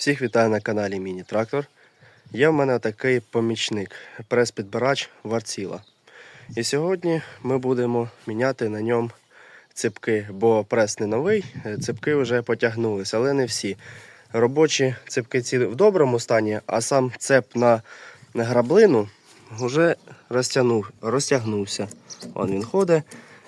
Всіх вітаю на каналі Міні Трактор. Є в мене такий помічник, прес-підбирач Варціла. І сьогодні ми будемо міняти на ньому ципки, бо прес не новий, е, ципки вже потягнулися, але не всі. Робочі ципки ці в доброму стані, а сам цеп на граблину вже розтягнув, розтягнувся. Вон він ходить,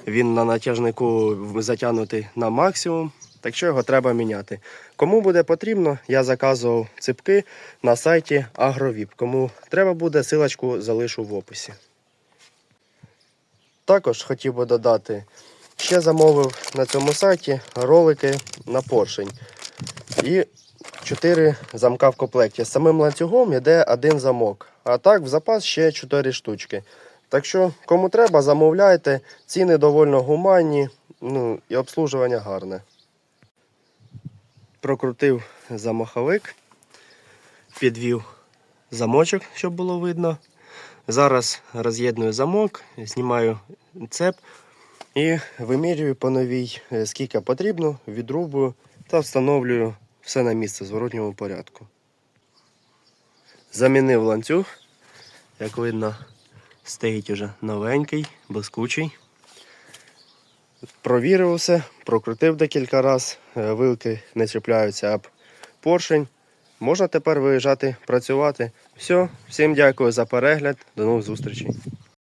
він на натяжнику затягнутий на максимум, так що його треба міняти. Кому буде потрібно, я заказував ципки на сайті Агровіп. Кому треба буде, силочку залишу в описі. Також хотів би додати, ще замовив на цьому сайті ролики на поршень. І 4 замка в комплекті. З самим ланцюгом йде один замок. А так в запас ще 4 штучки. Так що, кому треба, замовляйте. Ціни доволі гуманні, ну і обслужування гарне. Прокрутив замаховик, підвів замочок, щоб було видно. Зараз роз'єдную замок, знімаю цеп і вимірюю по новій, е, скільки потрібно, відрубую та встановлюю все на місце в зворотньому порядку. Замінив ланцюг, як видно, стоїть уже новенький, блискучий. Провірив все, прокрутив декілька разів, е, вилки не чіпляються об поршень. Можна тепер виїжджати працювати. Все, всім дякую за перегляд. До нових зустрічей.